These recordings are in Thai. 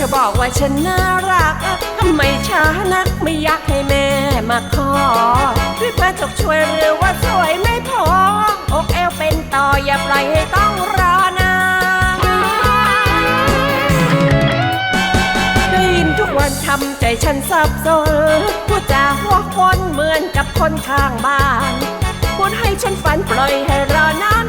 จะบอกว่าฉันน่ารักทำไมช้านักไม่อยากให้แม่มาขอด้วยพระจกช่วยหรือว่าสวยไม่พอ อกเอวเป็นต่ออย่าปล่อยให้ต้องรอนานได้ยินทุกวันทำใจฉันสับสนพูดจาหัวคนเหมือนกับคนข้างบ้านพูดให้ฉันฝันปล่อยให้รอนา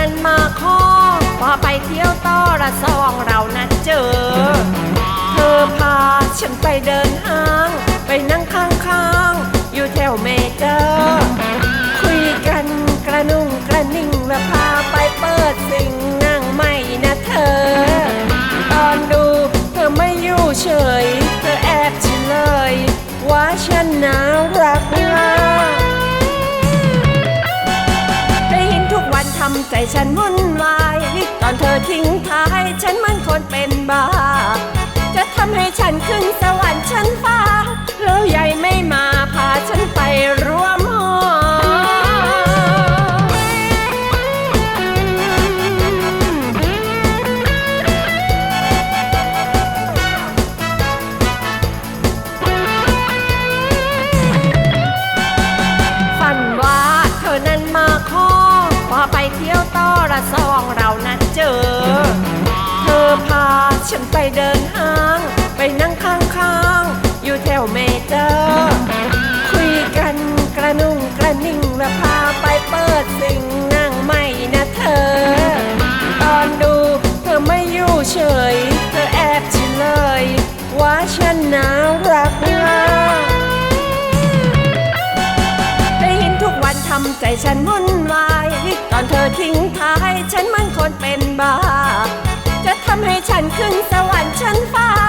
นั้นมาขอพาไปเที่ยวต่อละสองเรานั้นเจอ เธอพาฉันไปเดินห้าง ไปนั่งข้างๆ อยู่แถวเมเจอร์คุยกันกระนุ่งกระนิ่งแล้วพาไปเปิดสิ่งนั่งไม่นะเธอ ตอนดูเธอไม่อยู่เฉย เธอแอบฉันเลย ว่าฉันนารัำใจฉันวุ่นวาย ตอนเธอทิ้งท้าย ฉันมันคนเป็น ไปเที่ยวต่อละสองเรานั้นเจอ เธอพาฉันไปเดินห้าง ไปนั่งข้างๆ อยู่แถวเมเจอร์คุยกันกระนุ่งกระนิ่งแล้วพาไปเปิดสิ่งนั่งไม่นะเธอ ตอนดูเธอไม่อยู่เฉย เธอแอบเลย ว่าฉันน่ารักมากได้ยินทุกวันทำใจฉันวุ่นวาย อนเธอทิ้งท้าย ฉันมันคนเป็นบ้า จะทำให้ฉันขึ้นสวรรค์ชั้นฟ้า